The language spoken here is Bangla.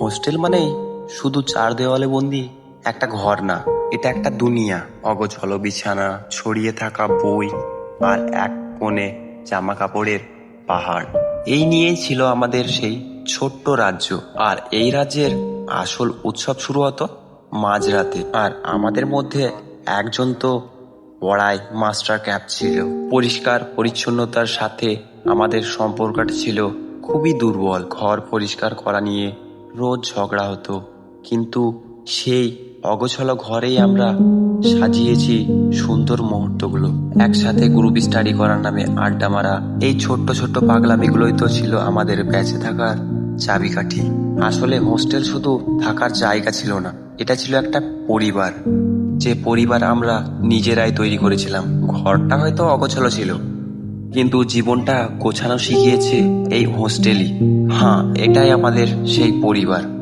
হোস্টেল মানেই শুধু চার দেওয়ালে বন্দি একটা ঘর না, এটা একটা দুনিয়া। অগোছল বিছানা, ছড়িয়ে থাকা বই আর এক কোণে জামা কাপড়ের পাহাড়। এই নিয়েই ছিল আমাদের সেই ছোট্ট রাজ্য। আর এই রাজ্যের আসল উৎসব শুরু হতো মাঝরাতে। আর আমাদের মধ্যে একজন তো পড়ায় মাস্টার ক্যাপ ছিল। পরিষ্কার পরিচ্ছন্নতার সাথে আমাদের সম্পর্কটা ছিল খুবই দুর্বল। ঘর পরিষ্কার করা নিয়ে রোজ ঝগড়া হতো। কিন্তু সেই অগোছল ঘরেই আমরা সাজিয়েছি সুন্দর মুহূর্তগুলো। একসাথে গ্রুপ স্টাডি করার নামে আড্ডা মারা। এই ছোট্ট ছোট্ট পাগলামিগুলোই তো ছিল আমাদের বেঁচে থাকার চাবিকাঠি। আসলে হোস্টেল শুধু থাকার জায়গা ছিল না, এটা ছিল একটা পরিবার। যে পরিবার আমরা নিজেরাই তৈরি করেছিলাম। ঘরটা হয়তো অগোছালো ছিল। কিন্তু জীবনটা গোছানো শিখিয়েছে এই হোস্টেলই। হ্যাঁ এটাই আমাদের সেই পরিবার।